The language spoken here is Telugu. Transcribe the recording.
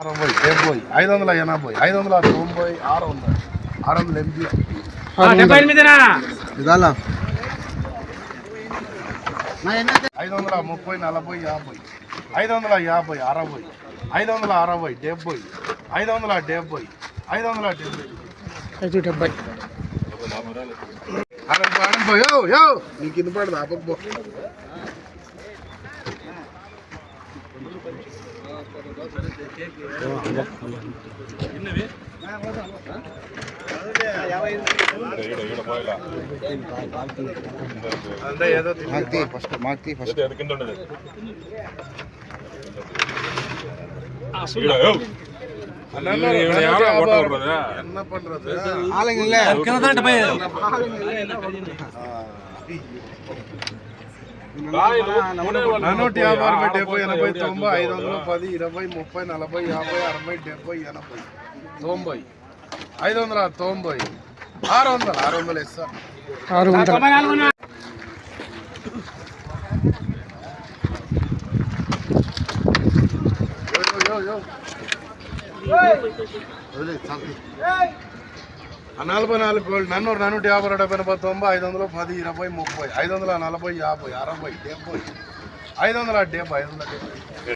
అరవై డెబ్బై ఐదు వందల ఎనభై ఐదు వందల తొంభై ఆరు వందల. ఆరు వందల ఎనిమిది ఐదు వందల ముప్పై నలభై యాభై. ఐదు వందల యాభై అరవై. ఐదు వందల అరవై డెబ్బై. ఐదు వందల డెబ్బై. ఐదు వందల డెబ్బై. ఐదు డెబ్బై. అరవై అరవై యో యో. నీకు కింద పడదు అప్పకపో என்ன பண்றது ஆளுங்க இல்ல నూట యాభై అరవై డెబ్బై ఎనభై తొంభై ఐదు వందలు పది ఇరవై ముప్పై నలభై యాభై అరవై డెబ్బై ఎనభై తొంభై ఐదు వందల తొంభై ఆరు వందలు ఆరు వందలు ఇస్తా ఆరు వందలు నలభై నాలుగు గోల్డ్ నన్నూరు నన్నూట యాభై డెబ్బై ఎనభై తొంభై ఐదు వందలు పది ఇరవై ముప్పై ఐదు వందల నలభై యాభై అరవై డెబ్బై ఐదు వందల డెబ్బై ఐదు వందల డెబ్బై.